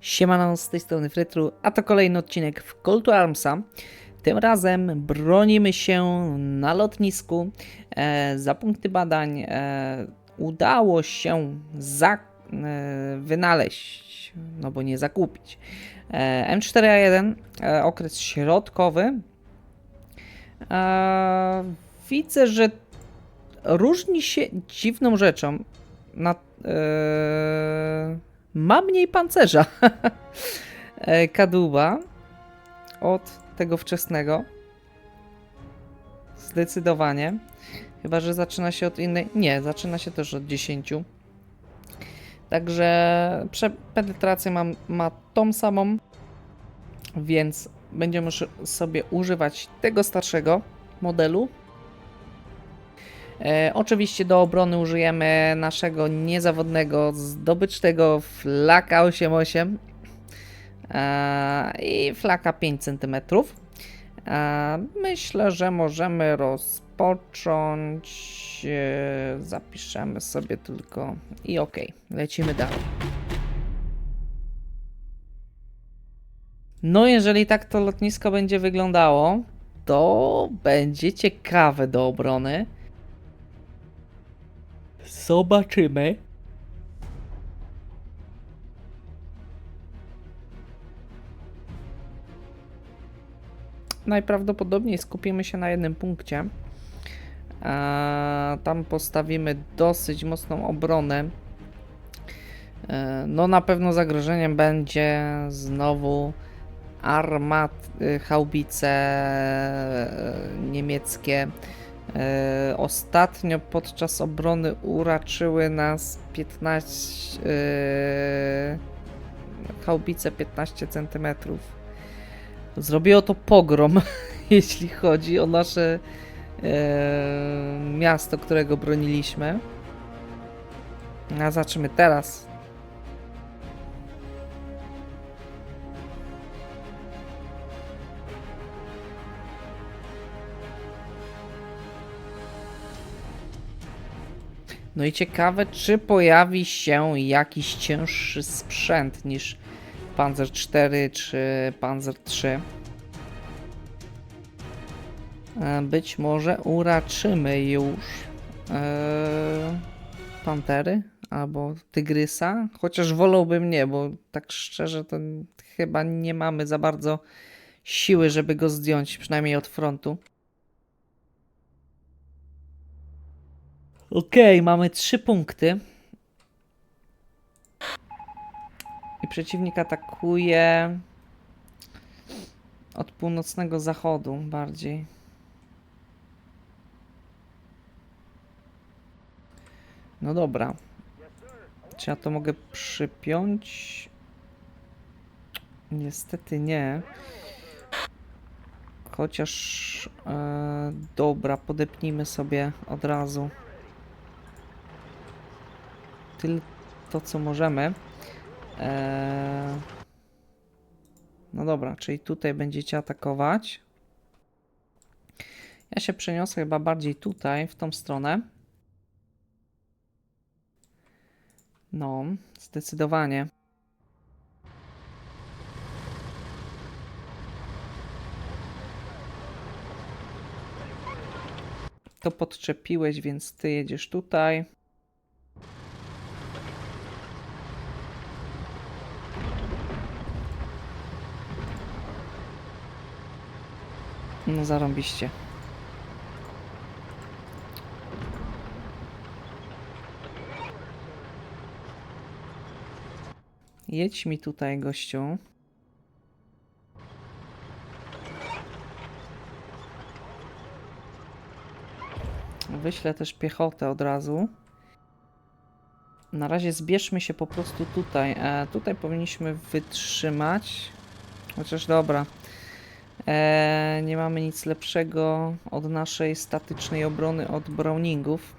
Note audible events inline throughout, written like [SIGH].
Siemano, z tej strony Frytru, a to kolejny odcinek w Call to Armsa. Tym razem bronimy się na lotnisku. E, za punkty badań e, udało się za, e, wynaleźć, no bo nie zakupić, e, M4A1, e, okres środkowy. E, widzę, że różni się dziwną rzeczą. Na, e, ma mniej pancerza [LAUGHS] e, kadłuba od tego wczesnego. Zdecydowanie. Chyba, że zaczyna się od innej. Nie, zaczyna się też od 10. Także penetrację mam, ma tą samą, więc będziemy sobie używać tego starszego modelu. E, oczywiście do obrony użyjemy naszego niezawodnego, zdobycznego flaka 88 e, i flaka 5 cm. E, myślę, że możemy rozpocząć. Zapiszemy sobie tylko i ok, lecimy dalej. No, jeżeli tak to lotnisko będzie wyglądało, to będzie ciekawe do obrony. Zobaczymy. Najprawdopodobniej skupimy się na jednym punkcie. Eee, tam postawimy dosyć mocną obronę. Eee, no na pewno zagrożeniem będzie znowu armat, y, haubice e, niemieckie. E, ostatnio podczas obrony uraczyły nas 15 e, haubice 15 cm. Zrobiło to pogrom, [LAUGHS] jeśli chodzi o nasze e, miasto, którego broniliśmy. A zobaczymy teraz. No i ciekawe, czy pojawi się jakiś cięższy sprzęt niż Panzer 4 czy Panzer 3. E, Być może uraczymy już e, Pantery albo Tygrysa, chociaż wolałbym nie, bo tak szczerze to chyba nie mamy za bardzo siły, żeby go zdjąć, przynajmniej od frontu. Okej, mamy trzy punkty. I przeciwnik atakuje od północnego zachodu bardziej. No dobra. Czy ja to mogę przypiąć? Niestety nie. Chociaż e, dobra, podepnijmy sobie od razu tylko to, co możemy. Eee... No dobra, czyli tutaj będziecie atakować. Ja się przeniosę chyba bardziej tutaj, w tą stronę. No, zdecydowanie. To podczepiłeś, więc ty jedziesz tutaj. No zarąbiście. Jedź mi tutaj, gościu. Wyślę też piechotę od razu. Na razie zbierzmy się po prostu tutaj. E, tutaj powinniśmy wytrzymać. Chociaż dobra. E, nie mamy nic lepszego od naszej statycznej obrony od Browningów,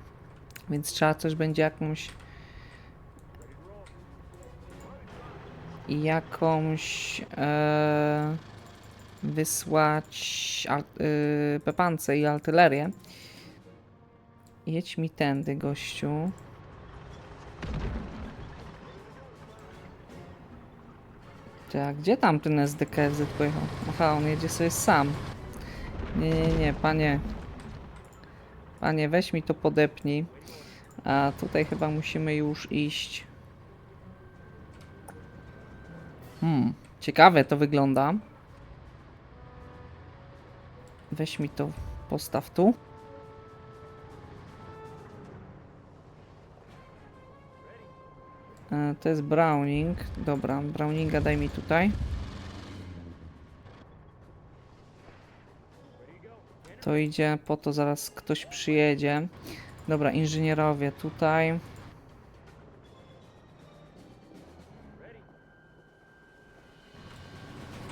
więc trzeba też będzie jakąś jakąś e, wysłać ar, e, pepance i artylerię. Jedź mi tędy, gościu. A gdzie tam ten SDKZ pojechał? Aha, on jedzie sobie sam. Nie, nie, nie, panie. Panie, weź mi to podepnij. A tutaj chyba musimy już iść. Hmm, ciekawe to wygląda. Weź mi to, postaw tu. To jest Browning. Dobra, Browninga daj mi tutaj. To idzie, po to zaraz ktoś przyjedzie. Dobra, inżynierowie tutaj.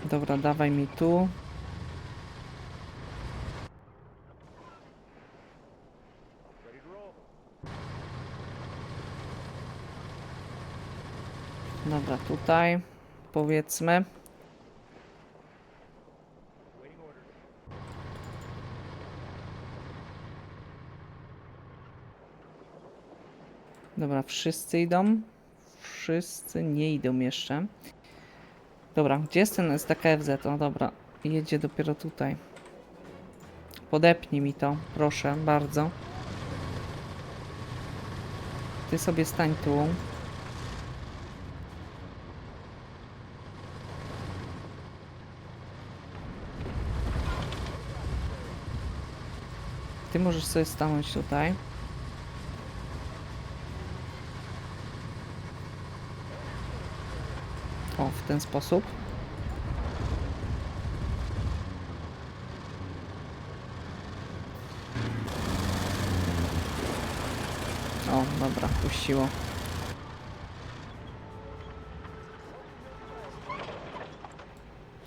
Dobra, dawaj mi tu. Dobra, tutaj powiedzmy. Dobra, wszyscy idą. Wszyscy nie idą jeszcze. Dobra, gdzie jest ten SDKFZ? No dobra, jedzie dopiero tutaj. Podepnij mi to, proszę, bardzo. Ty sobie stań tu. Ty możesz sobie stanąć tutaj. O, w ten sposób. O, dobra, puściło.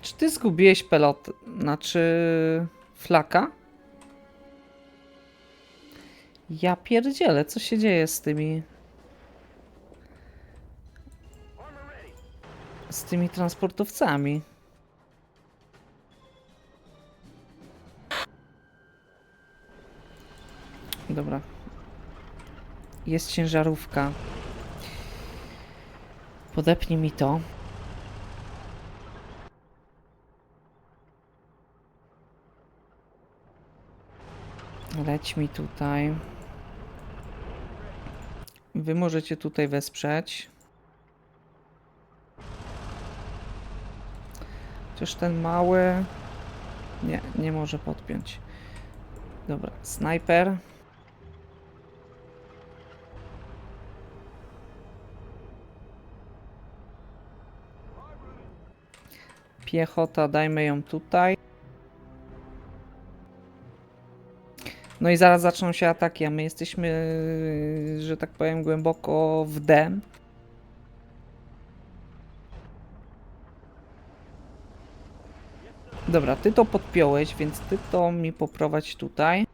Czy ty zgubiłeś pelot, znaczy flaka? Ja pierdzielę, co się dzieje z tymi... Z tymi transportowcami? Dobra. Jest ciężarówka. Podepnij mi to. Leć mi tutaj. Wy możecie tutaj wesprzeć. Chociaż ten mały... Nie, nie może podpiąć. Dobra, snajper. Piechota, dajmy ją tutaj. No i zaraz zaczną się ataki, a my jesteśmy, że tak powiem, głęboko w D. Dobra, ty to podpiąłeś, więc ty to mi poprowadź tutaj.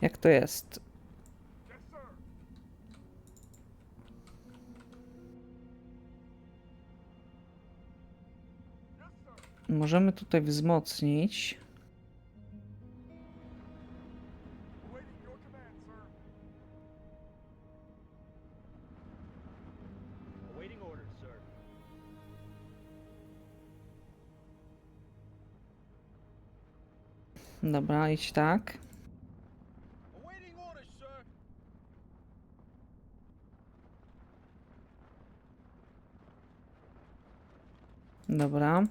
Jak to jest? Możemy tutaj wzmocnić. Dobra, idź tak. Dobra.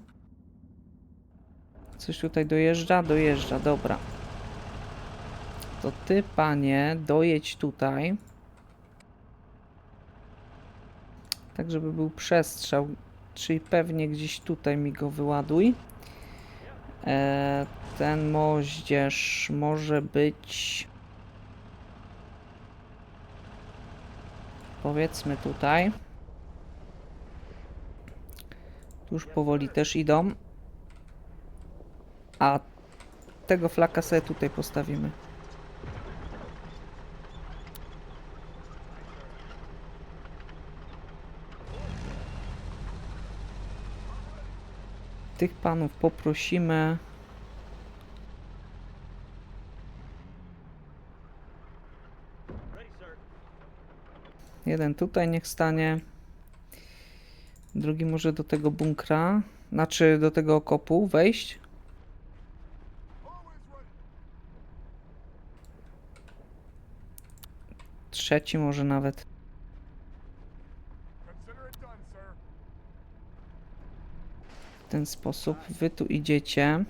Coś tutaj dojeżdża? Dojeżdża, dobra. To ty, panie, dojedź tutaj. Tak, żeby był przestrzał. Czyli pewnie gdzieś tutaj mi go wyładuj. E, ten moździerz może być... Powiedzmy tutaj. Tu już powoli też idą. A tego flaka sobie tutaj postawimy. Tych panów poprosimy. Jeden tutaj niech stanie. Drugi może do tego bunkra, znaczy do tego okopu wejść. Trzeci może nawet. Ten sposób wy tu idziecie.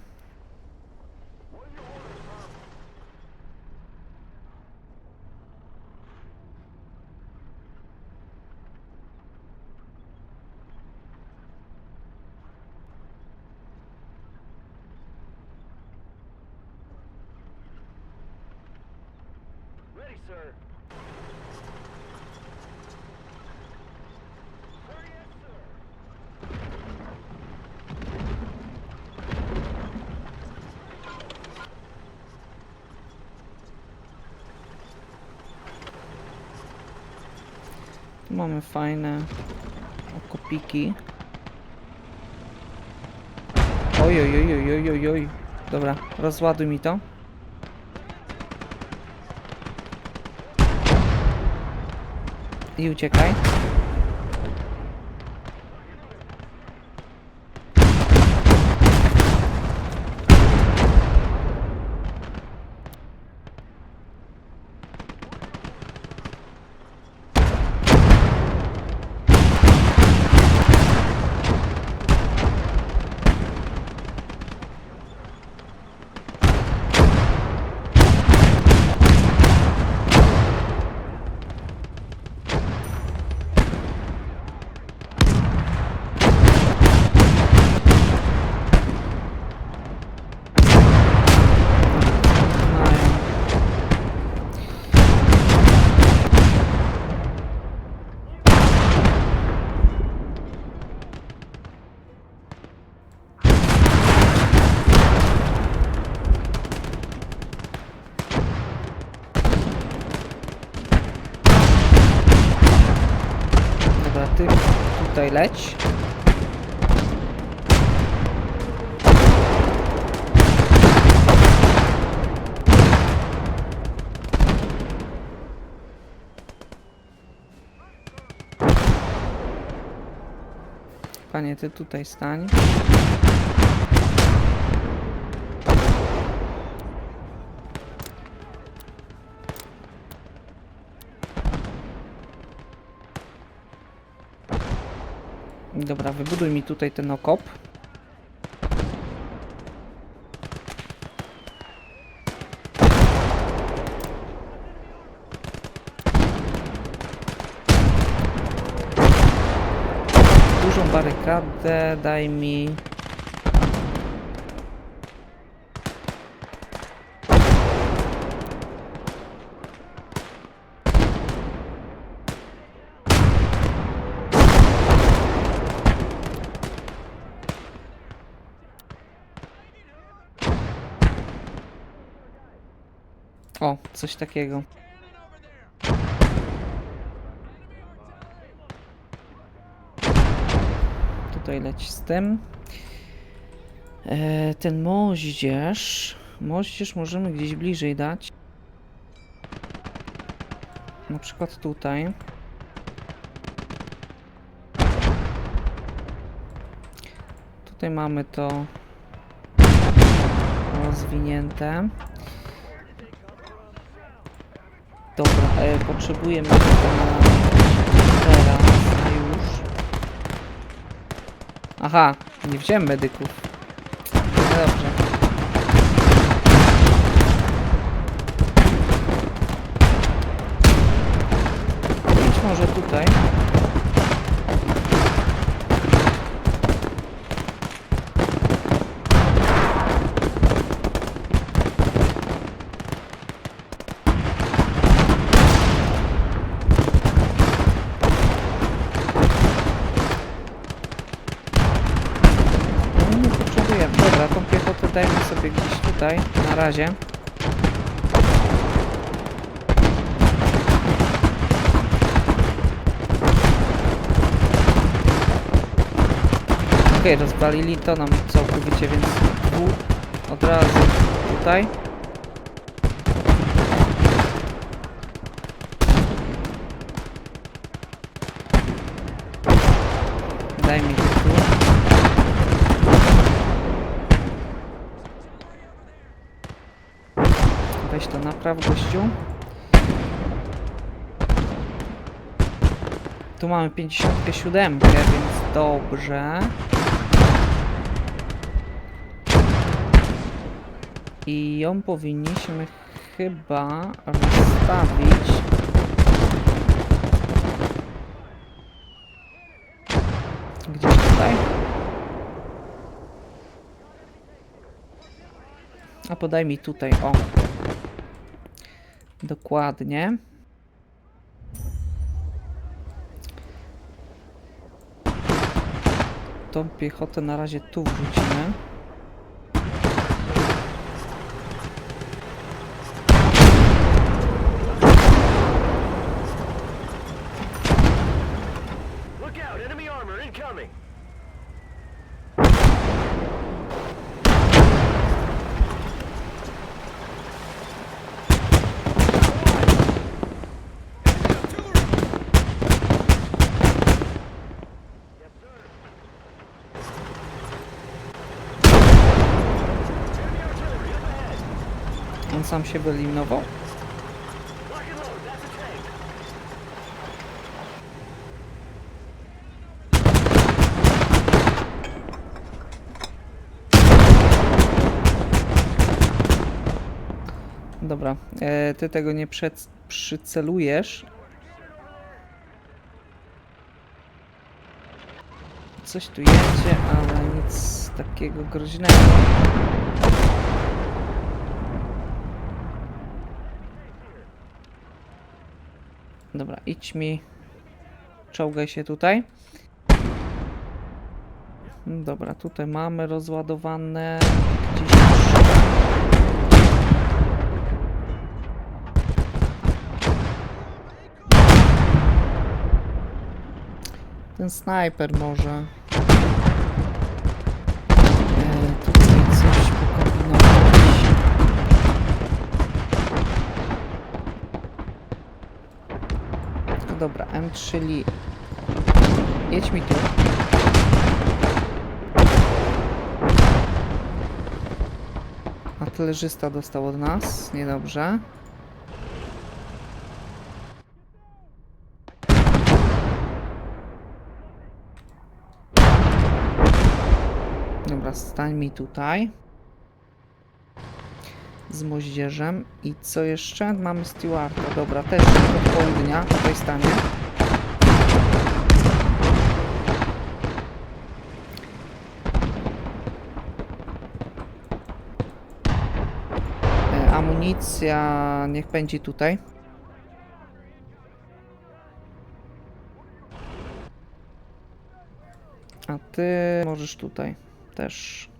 Tu mamy fajne okopiki. Oj, oj, oj, oj, oj, oj. Dobra, rozładuj mi to. I uciekaj. Leć. Panie, ty tutaj stań. Dobra, wybuduj mi tutaj ten okop. Dużą barykadę daj mi. O, coś takiego. Tutaj leć z tym. E, ten moździerz. Moździerz możemy gdzieś bliżej dać. Na przykład tutaj. Tutaj mamy to rozwinięte. Dobra, potrzebujemy tego na teraz, już. Aha, nie wziąłem medyków. No dobrze. Idź może tutaj. No nie potrzebujemy. Dobra, tą piechotę dajmy sobie gdzieś tutaj, na razie. Okej, rozwalili to nam całkowicie, więc od razu tutaj. Daj mi go tu. Weź to napraw, gościu. Tu mamy 57, więc dobrze. I ją powinniśmy chyba rozstawić. Gdzieś tutaj. A podaj mi tutaj, o. Dokładnie. Tą piechotę na razie tu wrzucimy. Sam się wyeliminował. Dobra, e, ty tego nie przed, przycelujesz. Coś tu jedzie, ale nic takiego groźnego. Dobra, idź mi. Czołgaj się tutaj. Dobra, tutaj mamy rozładowane. Ten snajper może. E, tutaj coś pokombinować. No Dobra, M3 li... Jedź mi tu. Artylerzysta dostał od nas, niedobrze. Dobra, stań mi tutaj. Z moździerzem. I co jeszcze? Mamy Stewarta. Dobra, też od południa tutaj stanie. E, Amunicja niech będzie tutaj. A ty możesz tutaj też.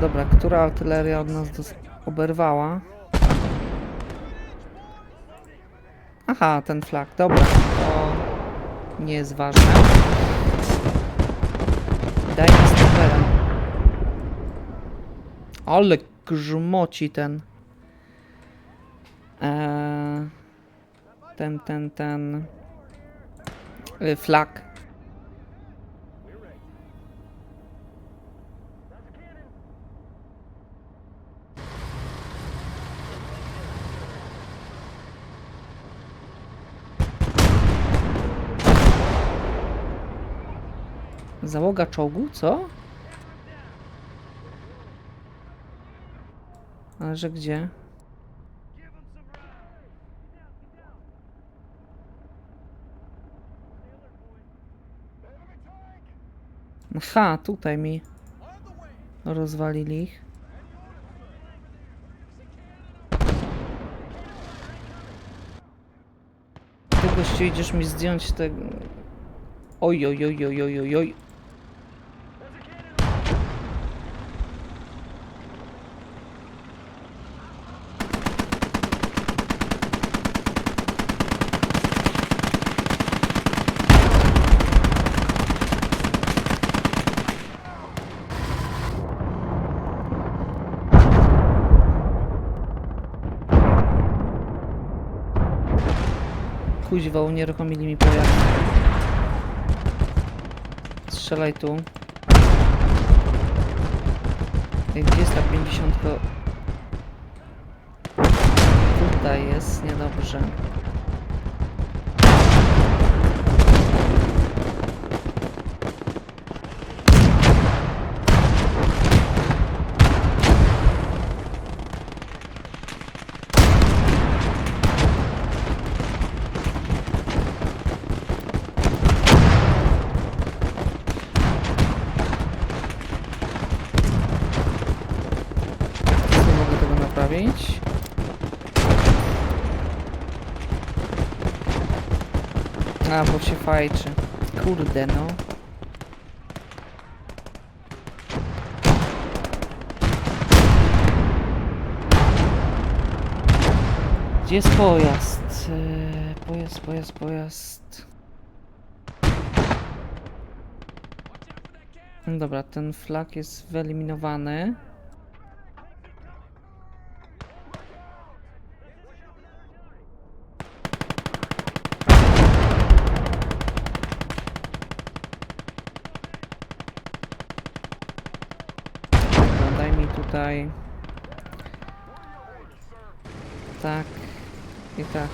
Dobra, która artyleria od nas oberwała? Aha, ten flag, dobra. To nie jest ważne. Daj mi snajpera. Ale grzmoci ten. Eee, ten, ten, ten. Y, Flag. Załoga czołgu, co? Ale że gdzie? Aha, tutaj mi rozwalili ich. Ty gościu idziesz mi zdjąć te... Oj, oj, oj, oj, oj, oj, oj. Kuźwa, unieruchomili mi pojazd. Strzelaj tu. Gdzie jest ta 50? Tutaj jest, niedobrze. Nie mogę naprawić. A, bo się fajczy. Kurde, no. Gdzie jest pojazd? Eee, Pojazd, pojazd, pojazd. No Dobra, ten flag jest wyeliminowany. Dobra, daj mi tutaj. Tak. I tak.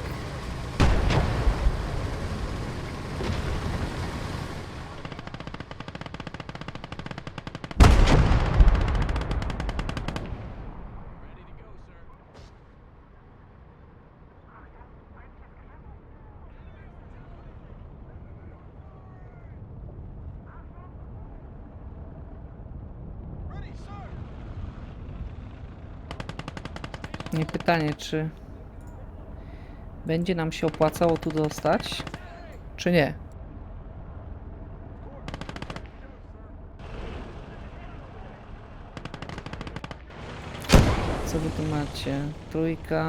Nie pytanie, czy będzie nam się opłacało tu dostać, czy nie? Co wy tu macie? Trójka.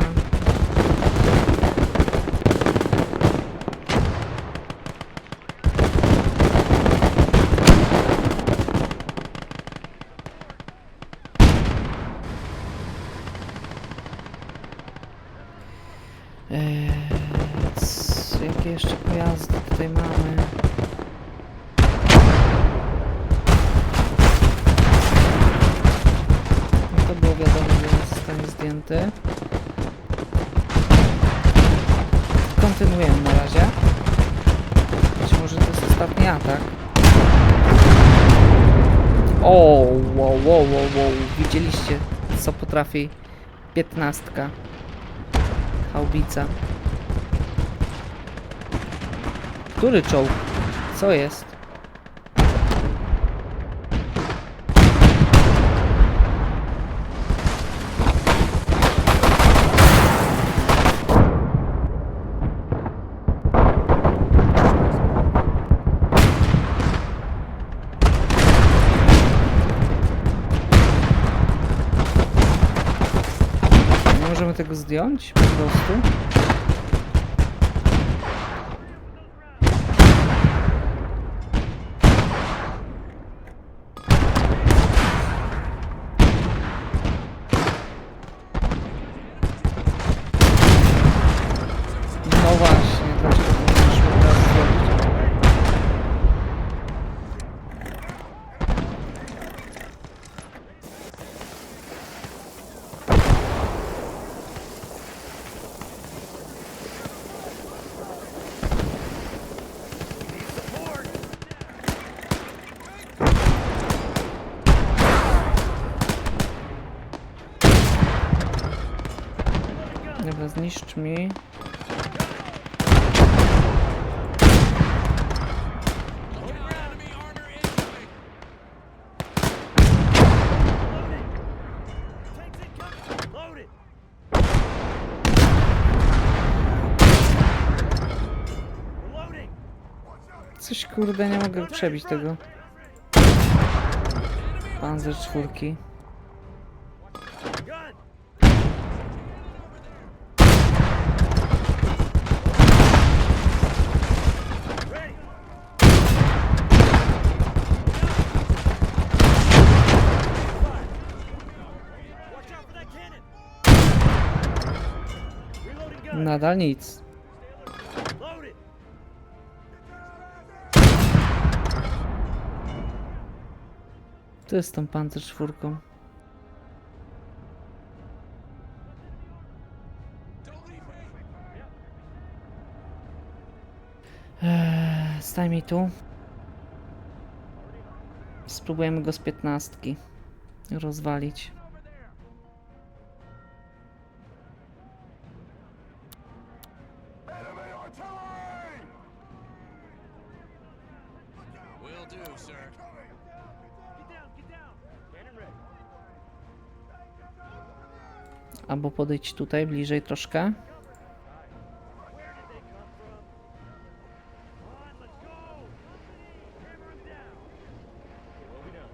Eee, jakie jeszcze pojazdy tutaj mamy? No to było wiadomo, że nie zostanie zdjęty. Kontynuujemy na razie. Być może to jest ostatni atak. O, wow, wow, wow, wow. Widzieliście, co potrafi piętnastka. Haubica. Który czołg? Co jest? Nie możemy tego zdjąć po prostu? No właśnie, dlaczego nie możemy teraz zrobić? Dobra, zniszcz mi. Coś kurde, nie mogę przebić tego. Panzer czwórki. Nadal nic. To jest tą pancerz czwórką. Eee, staj mi tu. Spróbujemy go z piętnastki rozwalić. Down. What we done?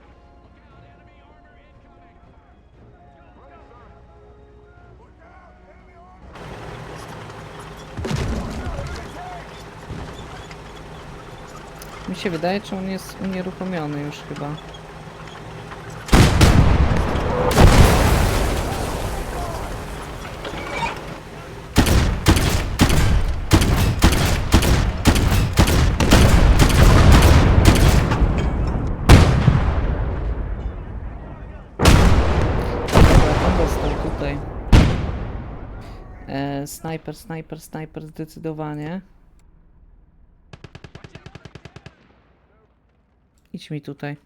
Mi się wydaje, czy on jest unieruchomiony już chyba. Dobra, on dostał tutaj. E, snajper, snajper, snajper zdecydowanie. Idź mi tutaj.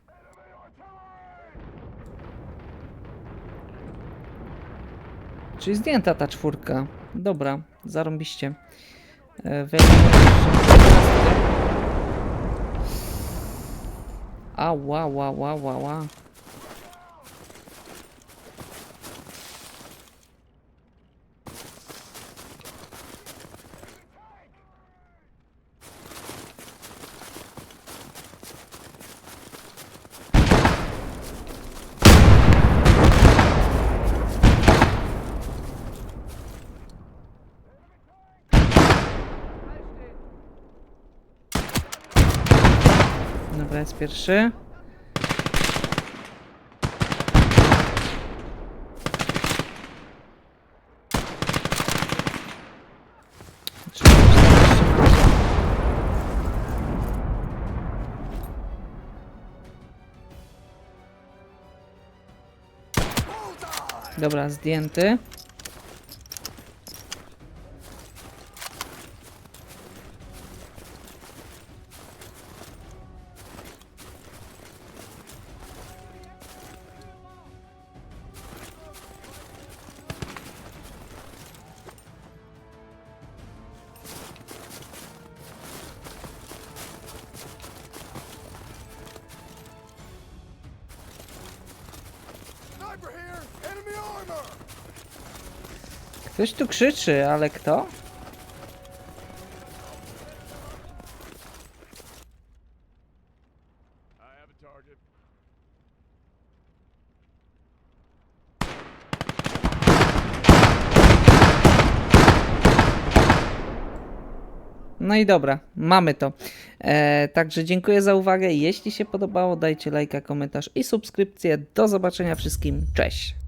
Czyli zdjęta ta czwórka. Dobra, zarąbiście. E, weźmy jeszcze piętnastkę. Pierwszy. Dobra, zdjęty. Ktoś tu krzyczy, ale kto? No i dobra, mamy to. E, także dziękuję za uwagę. Jeśli się podobało, dajcie lajka, komentarz i subskrypcję. Do zobaczenia wszystkim. Cześć!